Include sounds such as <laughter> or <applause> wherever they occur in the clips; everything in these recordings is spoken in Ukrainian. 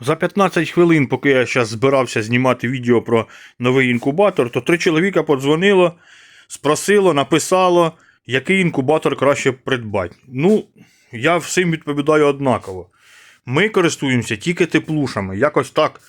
За 15 хвилин, поки я зараз збирався знімати відео про новий інкубатор, то три чоловіка подзвонило, спросило, написало, який інкубатор краще придбати. Ну, я всім відповідаю однаково. Ми користуємося тільки теплушами. Якось так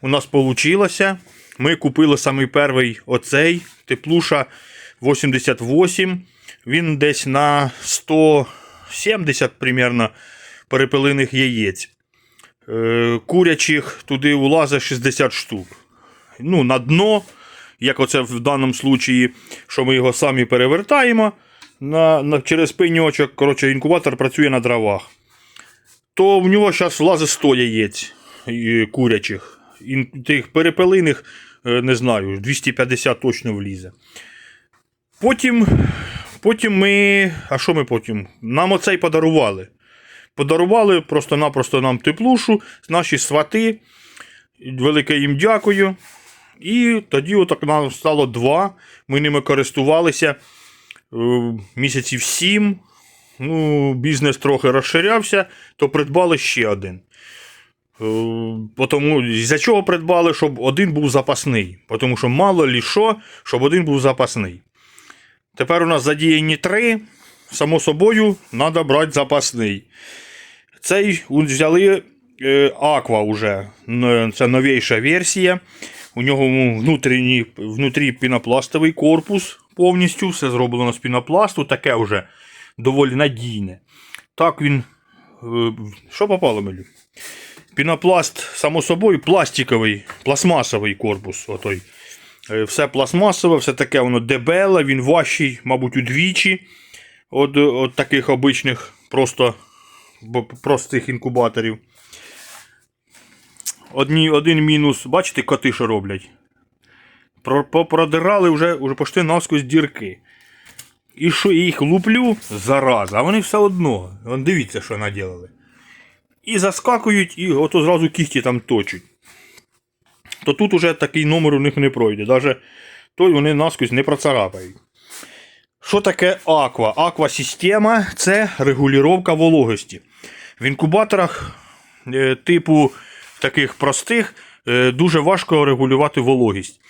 у нас вийшло. Ми купили самий перший оцей теплуша 88. Він десь на 170 примерно перепелиних яєць. Е, Курячих туди улазить 60 штук. Ну, на дно, як оце в даному случаї, що ми його самі перевертаємо на, на, через пеньочок. Коротше, інкубатор працює на дровах. То в нього зараз влазить 100 яєць е, курячих. Ін, тих перепелиних, е, не знаю, 250 точно влізе. Потім, потім ми. А що ми потім? Нам оцей подарували. Подарували просто-напросто нам теплушу, наші свати. Велике їм дякую. І тоді отак нам стало два. Ми ними користувалися е, місяців сім. Ну, бізнес трохи розширявся, то придбали ще один. Е, Тому, за чого придбали, щоб один був запасний. Тому що мало лі що, щоб один був запасний. Тепер у нас задіяні три. Само собою, треба брати запасний. Цей взяли е, Aqua уже. Це новіша версія. У нього внутрішній, внутрі пінопластовий корпус повністю. Все зроблено з пінопласту. Таке вже доволі надійне. Так він. е, Що попало мені? Пінопласт, само собою, пластиковий, пластмасовий корпус. Отой. Е, Все пластмасове, все таке воно дебеле, він важчий, мабуть, удвічі. От, от таких обичних просто простих інкубаторів. Одні, один мінус, бачите, коти що роблять. Про- Попродирали вже, вже почти насквозь дірки. І що я їх луплю зараза, а вони все одно. Вон дивіться, що наділили. І заскакують, і ото зразу кіхті там точать. То тут уже такий номер у них не пройде. Даже той вони насквозь не процарапають. Що таке аква? Аква-система це регулювання вологості. В інкубаторах е, типу таких простих е, дуже важко регулювати вологість.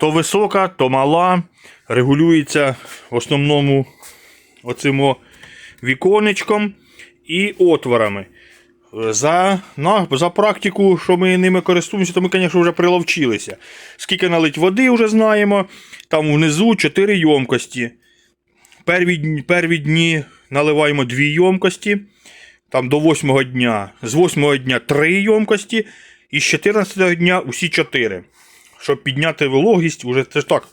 То висока, то мала. Регулюється в основному оцим віконечком і отворами. За, на, за практику, що ми ними користуємося, то ми, звісно, вже приловчилися. Скільки налить води, вже знаємо. Там внизу 4 йомкості. Перві, перві дні наливаємо 2 йомкості. Там до 8 дня. З 8 дня 3 йомкості. І з 14 дня усі 4. Щоб підняти вологість, уже це ж так.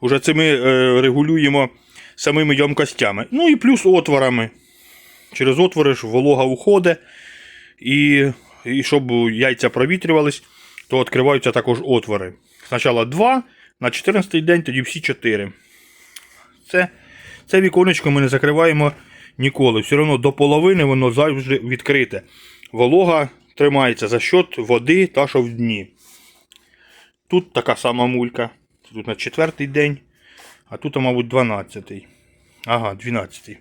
Уже це ми е, регулюємо самими йомкостями. Ну і плюс отворами. Через отвори ж волога уходить. І, і щоб яйця провітрювались, то відкриваються також отвори. Спочатку 2, на 14 день, тоді всі 4. Це, це віконечко ми не закриваємо ніколи. Все одно до половини воно завжди відкрите. Волога тримається за счет води та що в дні. Тут така сама мулька. Тут на четвертий день, а тут, мабуть, 12-й. Ага, 12.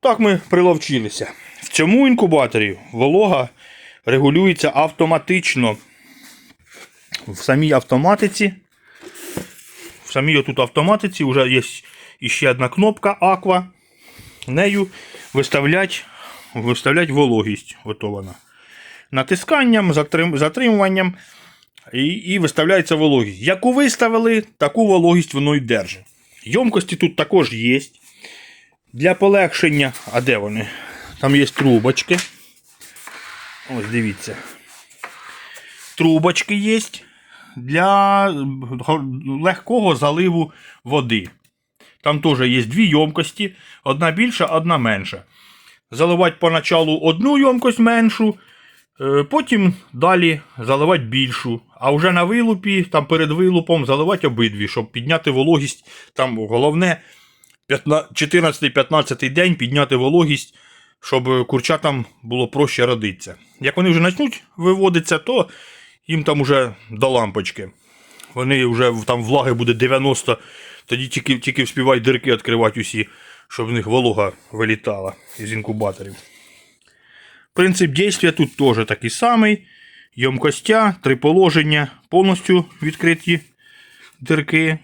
Так ми приловчилися. В цьому інкубаторі волога регулюється автоматично. В самій автоматиці. В самій тут автоматиці вже є ще одна кнопка Aqua. Нею виставлять, виставлять вологість. Ото вона. Натисканням, затрим, затримуванням і, і виставляється вологість. Яку виставили, таку вологість воно й держить. Йомкості тут також є. Для полегшення. А де вони? Там є трубочки. Ось дивіться. Трубочки є для легкого заливу води. Там теж є дві йомкості, одна більша, одна менша. Заливати поначалу одну йомкость меншу, е, потім далі заливати більшу. А вже на вилупі, там перед вилупом заливати обидві, щоб підняти вологість. Там головне 14-15 день підняти вологість, щоб курчатам було проще родитися. Як вони вже почнуть виводитися, то їм там уже до лампочки. Вони вже там влаги буде 90, тоді тільки, тільки вспівають дирки відкривати усі, щоб в них волога вилітала із інкубаторів. Принцип дійства тут теж такий самий. ємкостя, три положення, повністю відкриті дирки,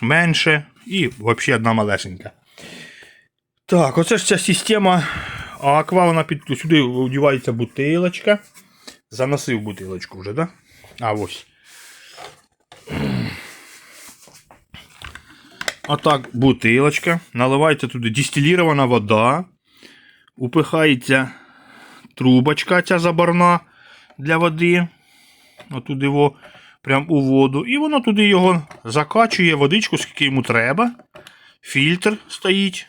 менше і взагалі одна малесенька. Так, оце ж ця система аква, вона під сюди вдівається бутилочка. Заносив бутилочку вже, так? Да? А ось. Отак, бутилочка. Наливається туди дистилірована вода. Упихається трубочка ця забарна для води. Отуди його прям у воду. І воно туди його закачує, водичку, скільки йому треба. Фільтр стоїть.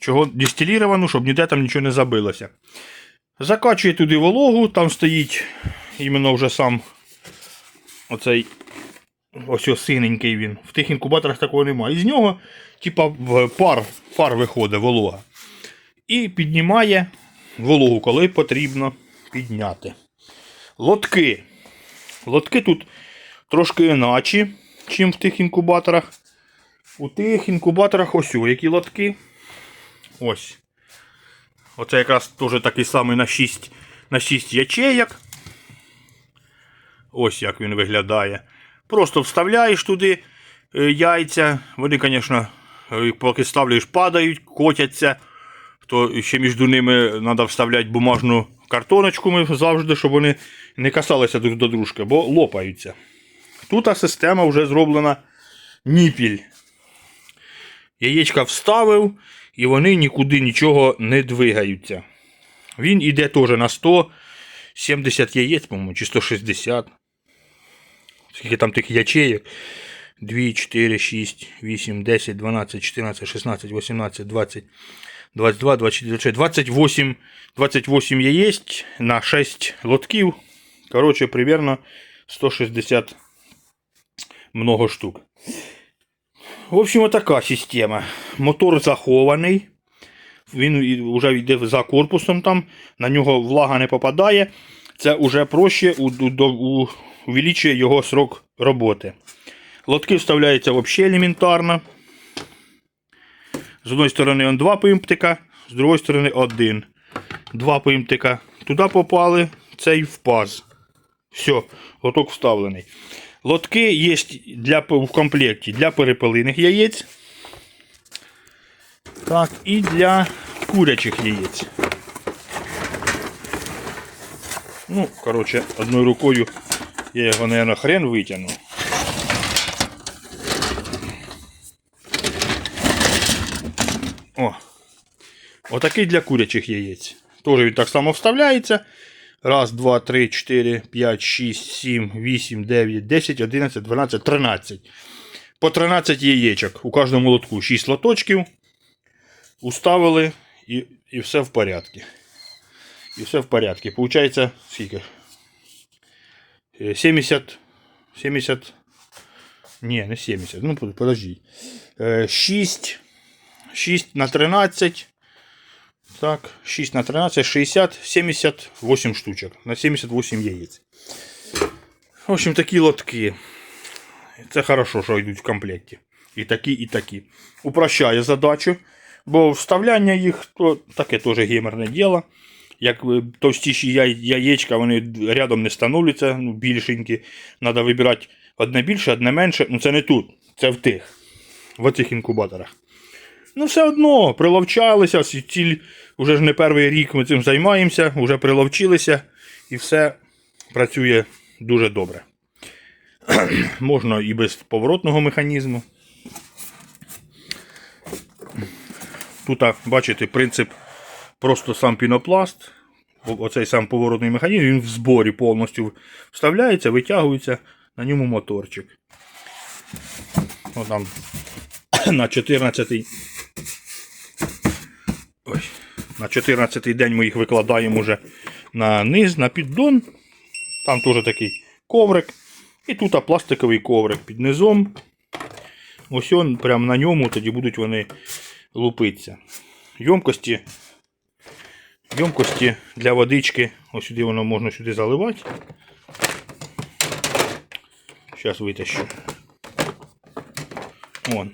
Чого дистиліровану, щоб ніде там нічого не забилося. Закачує туди вологу, там стоїть іменно вже сам оцей ось ось синенький він. В тих інкубаторах такого немає. І з нього, типа, пар, пар виходить волога. І піднімає вологу, коли потрібно підняти. Лотки. Лотки тут трошки іначе, ніж в тих інкубаторах. У тих інкубаторах ось о, які лотки. Ось. Оце якраз теж такий самий на 6, на 6 ячеєк. Ось як він виглядає. Просто вставляєш туди е, яйця. Вони, звісно, е, поки ставляєш, падають, котяться. То ще між ними треба вставляти бумажну картоночку ми завжди, щоб вони не касалися друг до дружки, бо лопаються. Тут система вже зроблена ніпіль. Яєчка вставив, і вони нікуди нічого не двигаються. Він іде теж на 170 яєць, по-моєму, чи 160. Скільки там тих ячеїв? 2, 4, 6, 8, 10, 12, 14, 16, 18, 20, 22, 24, 26, 28, 28 яєць на 6 лотків. Коротше, примерно 160 много штук. В общем, така система. Мотор захований. Він вже йде за корпусом там, на нього влага не попадає. Це вже проще увеличує його срок роботи. Лотки вставляються взагалі елементарно. З одної сторони он два пимптика, з другої сторони один. Два пимптика. Туди попали, цей в паз. Все, лоток вставлений. Лотки є для, в комплекті для перепелиних яєць. Так, і для курячих яєць. Ну, коротше, одною рукою я його, мабуть, хрен витягну. О! Отакий для курячих яєць. Теж він так само вставляється. Раз, два, три, чотири, п'ять, шість, сім, вісім, дев'ять, десять, одинадцять, дванадцять, тринадцять. По 13 яєчок. У кожному лотку 6 лоточків. Уставили і, і все в порядку. І все в порядку. Получається, скільки? Е, 70. 70. Ні, не 70. Ну, под- подожди. Е, 6. 6 на 13. Так, 6 на 13, 60, 78 штучок. На 78 яєць. В общем, такі лотки. Це хорошо, що йдуть в комплекті. І такі, і такі. Упрощає задачу. Бо вставляння їх то таке теж геймерне діло. Як е, товстіші яєчка, вони рядом не встановлюються, ну, більшенькі. Треба вибирати одне більше, одне менше. Ну це не тут, це в тих. В цих інкубаторах. Ну, все одно, приловчалися, ціль, уже ж не перший рік ми цим займаємося, вже приловчилися і все працює дуже добре. <clears throat> Можна і без поворотного механізму. Тут, бачите, принцип просто сам пінопласт. Оцей сам поворотний механізм, він в зборі повністю вставляється, витягується, на ньому моторчик. О, там <coughs> на 14 Ой, на 14 день ми їх викладаємо вже на низ, на піддон. Там теж такий коврик. І тут пластиковий коврик під низом. Ось он, прямо на ньому тоді будуть вони лупитися. Йомкості. Йомкості для водички. Ось сюди воно можна сюди заливати. Зараз витащу. Вон.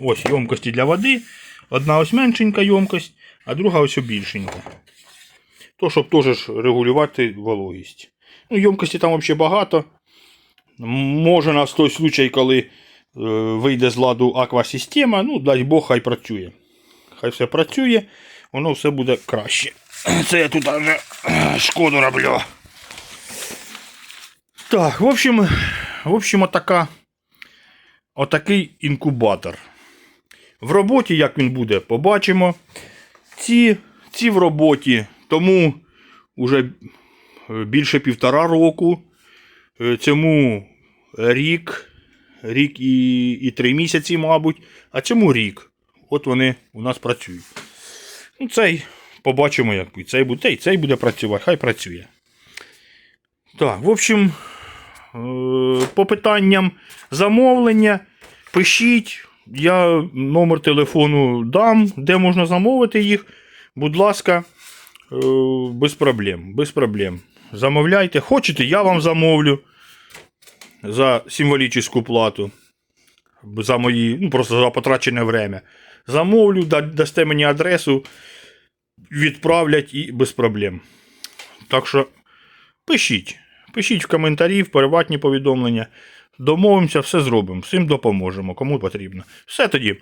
Ось йомкості для води. Одна ось меншенька йомкость, а друга ось більшенька. То, щоб теж регулювати вологість. Ну, ємкості там взагалі багато. Може на той случай, коли е, вийде з ладу аквасистема, ну, дай Бог, хай працює. Хай все працює, воно все буде краще. <clears throat> Це я тут вже е, шкоду роблю. Так, в общем, в общем, отака, отакий інкубатор. В роботі, як він буде, побачимо. Ці, ці в роботі, тому вже більше півтора року. Е, Цьому рік, рік і, і три місяці, мабуть, а цьому рік. От вони у нас працюють. Ну, цей побачимо, як буде. Цей буде, цей, цей буде працювати, хай працює. Так, в общем, е, по питанням замовлення, пишіть. Я номер телефону дам, де можна замовити їх. Будь ласка, е, без проблем. Без проблем. Замовляйте. Хочете, я вам замовлю за символічну плату. За мої, ну просто за потрачене время. Замовлю, дасте мені адресу, відправлять і без проблем. Так що пишіть. Пишіть в коментарі, в приватні повідомлення. Домовимося, все зробимо. Всім допоможемо, кому потрібно. Все тоді.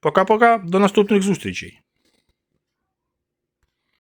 Пока-пока, до наступних зустрічей.